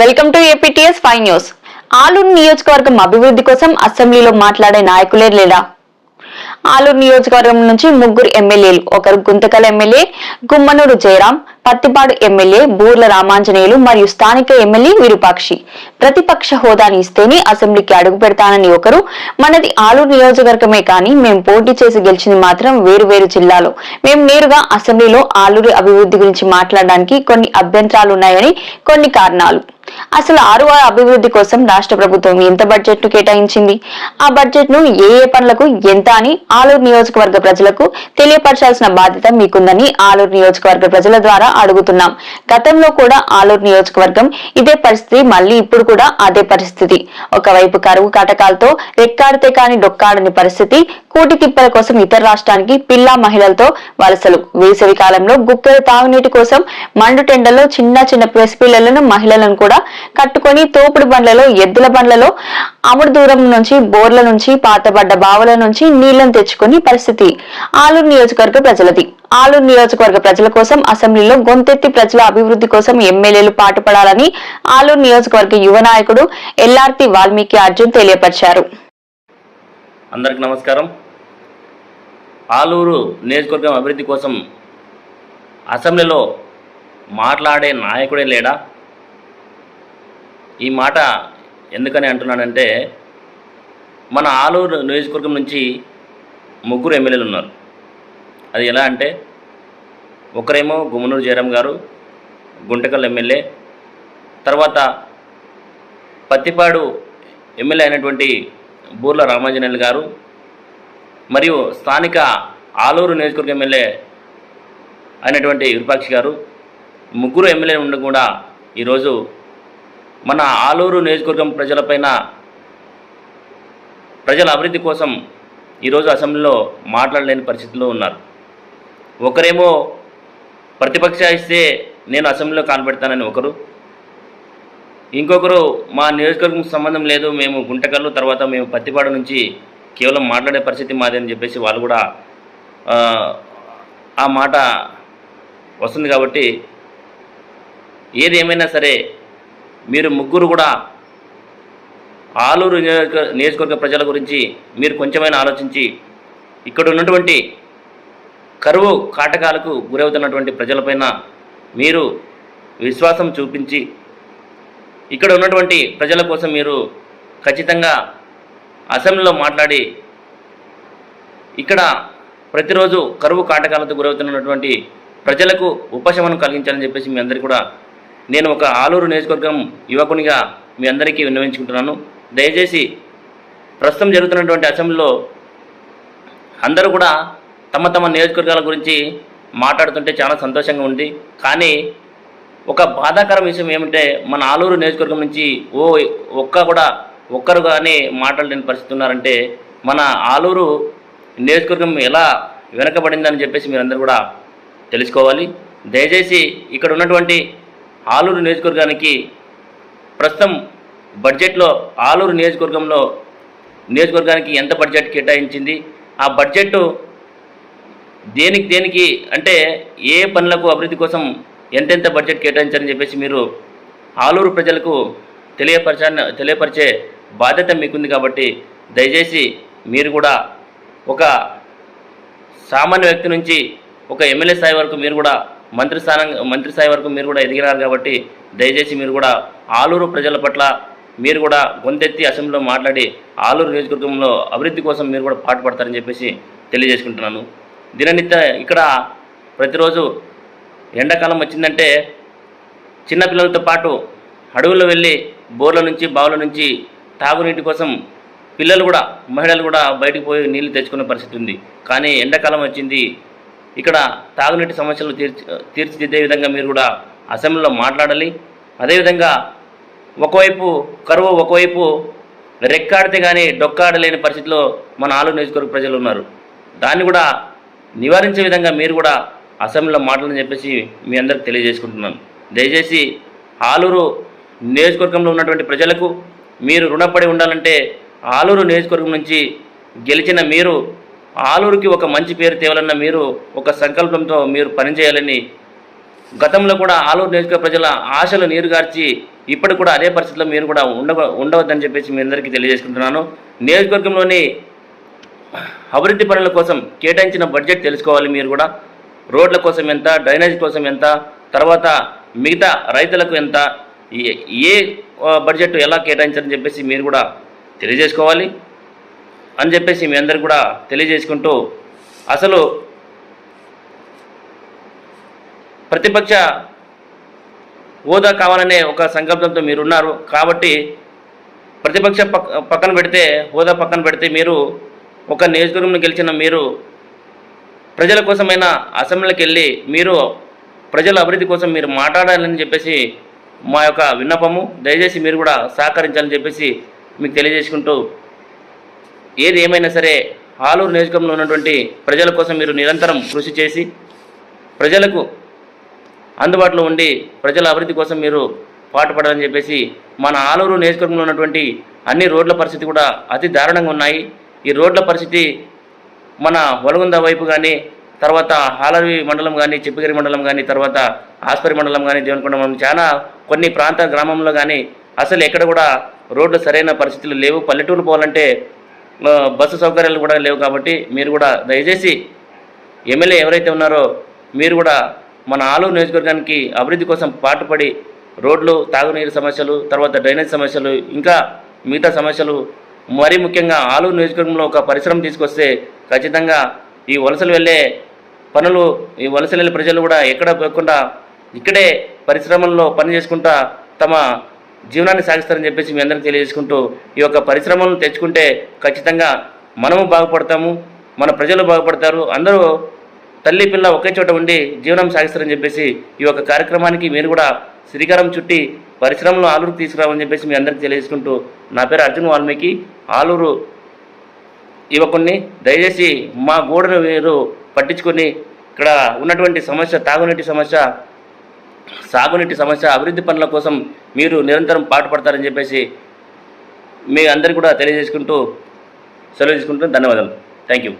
Welcome to APTS five news Aluru నియోజకవర్గం అభివృద్ధి కోసం అసెంబ్లీలో మాట్లాడే నాయకులే లేదా ఆలూరు నియోజకవర్గం నుంచి ముగ్గురు ఎమ్మెల్యేలు ఒకరు గుంతకల్ ఎమ్మెల్యే గుమ్మనూరు జయరాం పత్తిపాడు ఎమ్మెల్యే బూర్ల రామాంజనేయులు మరియు స్థానిక ఎమ్మెల్యే విరూపాక్షి. ప్రతిపక్ష హోదాని ఇస్తేనే అసెంబ్లీకి అడుగు పెడతానని ఒకరు మనది ఆలూరు నియోజకవర్గమే కానీ మేము పోటీ చేసి గెలిచింది మాత్రం వేరు వేరు జిల్లాలో. మేము నేరుగా అసెంబ్లీలో ఆలూరు అభివృద్ధి గురించి మాట్లాడడానికి కొన్ని అభ్యంతరాలు ఉన్నాయని కొన్ని కారణాలు. అసలు ఆరు అభివృద్ధి కోసం రాష్ట్ర ప్రభుత్వం ఎంత బడ్జెట్ను కేటాయించింది? ఆ బడ్జెట్ను ఏ ఏ పనులకు ఎంత అని ఆలూరు నియోజకవర్గ ప్రజలకు తెలియపరచాల్సిన బాధ్యత మీకుందని ఆలూరు నియోజకవర్గ ప్రజల ద్వారా అడుగుతున్నాం. గతంలో కూడా ఆలూరు నియోజకవర్గం ఇదే పరిస్థితి మళ్ళీ ఇప్పుడు కూడా అదే పరిస్థితి. ఒకవైపు కరువు కాటకాలతో రెక్కాడితే కాని డొక్కాడని పరిస్థితి కూటి తిప్పల కోసం ఇతర రాష్ట్రానికి పిల్లా మహిళలతో వలసలు. వేసవి కాలంలో గుక్కెల తాగునీటి కోసం మండు టెండల్లో చిన్న చిన్న పసిపిల్లలను మహిళలను కూడా కట్టుకొని తోపుడు బండ్లలో ఎద్దుల బండ్లలో అముడు దూరం నుంచి బోర్ల నుంచి పాతబడ్డ బావుల నుంచి నీళ్ళను తెచ్చుకుని పరిస్థితి. ఆలూరు నియోజకవర్గ ప్రజలది. ఆలూరు నియోజకవర్గ ప్రజల కోసం అసెంబ్లీలో గొంతెత్తి ప్రజల అభివృద్ధి కోసం ఎమ్మెల్యేలు పాటుపడాలని ఆలూరు నియోజకవర్గ యువ నాయకుడు ఎల్ఆర్తి వాల్మీకి అర్జున్ తెలియపరిచారు. అందరికి నమస్కారం. ఆలూరు నియోజకవర్గం అభివృద్ధి కోసం అసెంబ్లీలో మాట్లాడే నాయకుడే లేడా? ఈ మాట ఎందుకని అంటున్నానంటే మన ఆలూరు నియోజకవర్గం నుంచి ముగ్గురు ఎమ్మెల్యేలు ఉన్నారు. అది ఎలా అంటే ఒకరేమో గుమ్మనూరు జయరాం గారు గుంటకల్ ఎమ్మెల్యే తర్వాత పత్తిపాడు ఎమ్మెల్యే అయినటువంటి బూర్ల రామాంజనేయులు గారు మరియు స్థానిక ఆలూరు నియోజకవర్గ ఎమ్మెల్యే అయినటువంటి విరూపాక్షి గారు ముగ్గురు ఎమ్మెల్యేలు ఉండి కూడా ఈరోజు మన ఆలూరు నియోజకవర్గం ప్రజలపైన ప్రజల అభివృద్ధి కోసం ఈరోజు అసెంబ్లీలో మాట్లాడలేని పరిస్థితిలో ఉన్నారు. ఒకరేమో ప్రతిపక్ష ఇస్తే నేను అసెంబ్లీలో కానబెడతానని ఒకరు. ఇంకొకరు మా నియోజకవర్గం సంబంధం లేదు మేము గుంటకల్లు తర్వాత మేము పత్తిపాడు నుంచి కేవలం మాట్లాడే పరిస్థితి మాది అని చెప్పేసి వాళ్ళు కూడా ఆ, ఆ మాట వస్తుంది కాబట్టి ఏది ఏమైనా సరే మీరు ముగ్గురు కూడా ఆలూరు నియోజక నియోజకవర్గ ప్రజల గురించి మీరు కొంచెమైనా ఆలోచించి ఇక్కడ ఉన్నటువంటి కరువు కాటకాలకు గురవుతున్నటువంటి ప్రజలపైన మీరు విశ్వాసం చూపించి ఇక్కడ ఉన్నటువంటి ప్రజల కోసం మీరు ఖచ్చితంగా అసెంబ్లీలో మాట్లాడి ఇక్కడ ప్రతిరోజు కరువు కాటకాలతో గురవుతున్నటువంటి ప్రజలకు ఉపశమనం కలిగించాలని చెప్పేసి మీ అందరికీ కూడా నేను ఒక ఆలూరు నియోజకవర్గం యువకునిగా మీ అందరికీ విన్నవించుకుంటున్నాను. దయచేసి ప్రస్తుతం జరుగుతున్నటువంటి అసెంబ్లీలో అందరూ కూడా తమ తమ నియోజకవర్గాల గురించి మాట్లాడుతుంటే చాలా సంతోషంగా ఉంది. కానీ ఒక బాధాకరం విషయం ఏమంటే మన ఆలూరు నియోజకవర్గం నుంచి ఓ ఒక్క కూడా ఒక్కరు కానీ మాట్లాడలేని పరిస్థితి ఉన్నారంటే మన ఆలూరు నియోజకవర్గం ఎలా వెనకబడిందని చెప్పేసి మీరందరూ కూడా తెలుసుకోవాలి. దయచేసి ఇక్కడ ఉన్నటువంటి ఆలూరు నియోజకవర్గానికి ప్రస్తుతం బడ్జెట్లో ఆలూరు నియోజకవర్గంలో నియోజకవర్గానికి ఎంత బడ్జెట్ కేటాయించింది? ఆ బడ్జెట్ దేనికి దేనికి అంటే ఏ పనులకు అభివృద్ధి కోసం ఎంతెంత బడ్జెట్ కేటాయించారని చెప్పేసి మీరు ఆలూరు ప్రజలకు తెలియపరచ తెలియపరిచే బాధ్యత మీకుంది కాబట్టి దయచేసి మీరు కూడా ఒక సామాన్య వ్యక్తి నుంచి ఒక ఎమ్మెల్యే స్థాయి వరకు మీరు కూడా మంత్రి స్థానం మంత్రి స్థాయి వరకు మీరు కూడా ఎదిగినారు కాబట్టి దయచేసి మీరు కూడా ఆలూరు ప్రజల పట్ల మీరు కూడా గొంతెత్తి అసెంబ్లీలో మాట్లాడి ఆలూరు నియోజకవర్గంలో అభివృద్ధి కోసం మీరు కూడా పాటుపడతారని చెప్పేసి తెలియజేసుకుంటున్నాను. దిననిత్య ఇక్కడ ప్రతిరోజు ఎండాకాలం వచ్చిందంటే చిన్నపిల్లలతో పాటు అడవుల్లో వెళ్ళి బోర్ల నుంచి బావుల నుంచి తాగునీటి కోసం పిల్లలు కూడా మహిళలు కూడా బయటకు పోయి నీళ్ళు తెచ్చుకునే పరిస్థితి ఉంది. కానీ ఎండాకాలం వచ్చింది. ఇక్కడ తాగునీటి సమస్యలు తీర్చి తీర్చిదిద్దే విధంగా మీరు కూడా అసెంబ్లీలో మాట్లాడాలి. అదేవిధంగా ఒకవైపు కరువు ఒకవైపు రెక్కాడితే కానీ డొక్కాడలేని పరిస్థితిలో మన ఆలు నియోజకవర్గ ప్రజలు ఉన్నారు. దాన్ని కూడా నివారించే విధంగా మీరు కూడా అసెంబ్లీలో మాటలని చెప్పేసి మీ అందరికి తెలియజేసుకుంటున్నాను. దయచేసి ఆలూరు నియోజకవర్గంలో ఉన్నటువంటి ప్రజలకు మీరు రుణపడి ఉండాలంటే ఆలూరు నియోజకవర్గం నుంచి గెలిచిన మీరు ఆలూరుకి ఒక మంచి పేరు తేవాలన్న మీరు ఒక సంకల్పంతో మీరు పనిచేయాలని గతంలో కూడా ఆలూరు నియోజకవర్గ ప్రజల ఆశలు నీరుగార్చి ఇప్పటికి కూడా అదే పరిస్థితిలో మీరు కూడా ఉండ ఉండవద్దని చెప్పేసి మీ అందరికీ తెలియజేసుకుంటున్నాను. నియోజకవర్గంలోని అభివృద్ధి పనుల కోసం కేటాయించిన బడ్జెట్ తెలుసుకోవాలి మీరు కూడా. రోడ్ల కోసం ఎంత డ్రైనేజ్ కోసం ఎంత తర్వాత మిగతా రైతులకు ఎంత ఏ- ఏ బడ్జెట్ ఎలా కేటాయించాలని చెప్పేసి మీరు కూడా తెలియజేసుకోవాలి. అని చెప్పేసి మీ అందరికి కూడా తెలియజేసుకుంటూ అసలు ప్రతిపక్ష హోదా కావాలనే ఒక సంకల్పంతో మీరున్నారు. కాబట్టి ప్రతిపక్ష పక్కన పెడితే హోదా పక్కన పెడితే మీరు ఒక నియోజకవర్గంలో గెలిచిన మీరు ప్రజల కోసమైన అసెంబ్లీకి వెళ్ళి మీరు ప్రజల అభివృద్ధి కోసం మీరు మాట్లాడాలని చెప్పేసి మా యొక్క విన్నపము. దయచేసి మీరు కూడా సహకరించాలని చెప్పేసి మీకు తెలియజేసుకుంటూ ఏది ఏమైనా సరే ఆలూరు నియోజకవర్గంలో ఉన్నటువంటి ప్రజల కోసం మీరు నిరంతరం కృషి చేసి ప్రజలకు అందుబాటులో ఉండి ప్రజల అభివృద్ధి కోసం మీరు పాటుపడాలని చెప్పేసి మన ఆలూరు నియోజకవర్గంలో ఉన్నటువంటి అన్ని రోడ్ల పరిస్థితి కూడా అతి దారుణంగా ఉన్నాయి. ఈ రోడ్ల పరిస్థితి మన వలగుంద వైపు కానీ తర్వాత హాలవి మండలం కానీ చిప్పగిరి మండలం కానీ తర్వాత ఆస్పరి మండలం కానీ దేవనకొండ మండలం చాలా కొన్ని ప్రాంత గ్రామంలో కానీ అసలు ఎక్కడ కూడా రోడ్లు సరైన పరిస్థితులు లేవు. పల్లెటూరు పోవాలంటే బస్సు సౌకర్యాలు కూడా లేవు కాబట్టి మీరు కూడా దయచేసి ఎమ్మెల్యే ఎవరైతే ఉన్నారో మీరు కూడా మన ఆలూరు నియోజకవర్గానికి అభివృద్ధి కోసం పాటుపడి రోడ్లు తాగునీరు సమస్యలు తర్వాత డ్రైనేజ్ సమస్యలు ఇంకా మిగతా సమస్యలు మరీ ముఖ్యంగా ఆలూరు నియోజకవర్గంలో ఒక పరిశ్రమ తీసుకొస్తే ఖచ్చితంగా ఈ వలసలు వెళ్ళే పనులు ఈ వలసలు వెళ్ళే ప్రజలు కూడా ఎక్కడ పోకుండా ఇక్కడే పరిశ్రమల్లో పని చేసుకుంటా తమ జీవనాన్ని సాగిస్తారని చెప్పేసి మీ అందరికీ తెలియజేసుకుంటూ ఈ యొక్క పరిశ్రమలను తెచ్చుకుంటే ఖచ్చితంగా మనము బాగుపడతాము మన ప్రజలు బాగుపడతారు అందరూ తల్లి పిల్ల ఒకే చోట ఉండి జీవనం సాగిస్తారని చెప్పేసి ఈ యొక్క కార్యక్రమానికి మీరు కూడా శ్రీకారం చుట్టి పరిశ్రమలో ఆలూరు తీసుకురావని చెప్పేసి మీ అందరికీ తెలియజేసుకుంటూ నా పేరు అర్జున్ వాల్మీకి. ఆలూరు యువకుణ్ణి దయచేసి మా గోడను మీరు పట్టించుకొని ఇక్కడ ఉన్నటువంటి సమస్య తాగునీటి సమస్య సాగునీటి సమస్య అభివృద్ధి పనుల కోసం మీరు నిరంతరం పాటుపడతారని చెప్పేసి మీ అందరికీ కూడా తెలియజేసుకుంటూ సెలవు తీసుకుంటూ ధన్యవాదాలు థ్యాంక్ యూ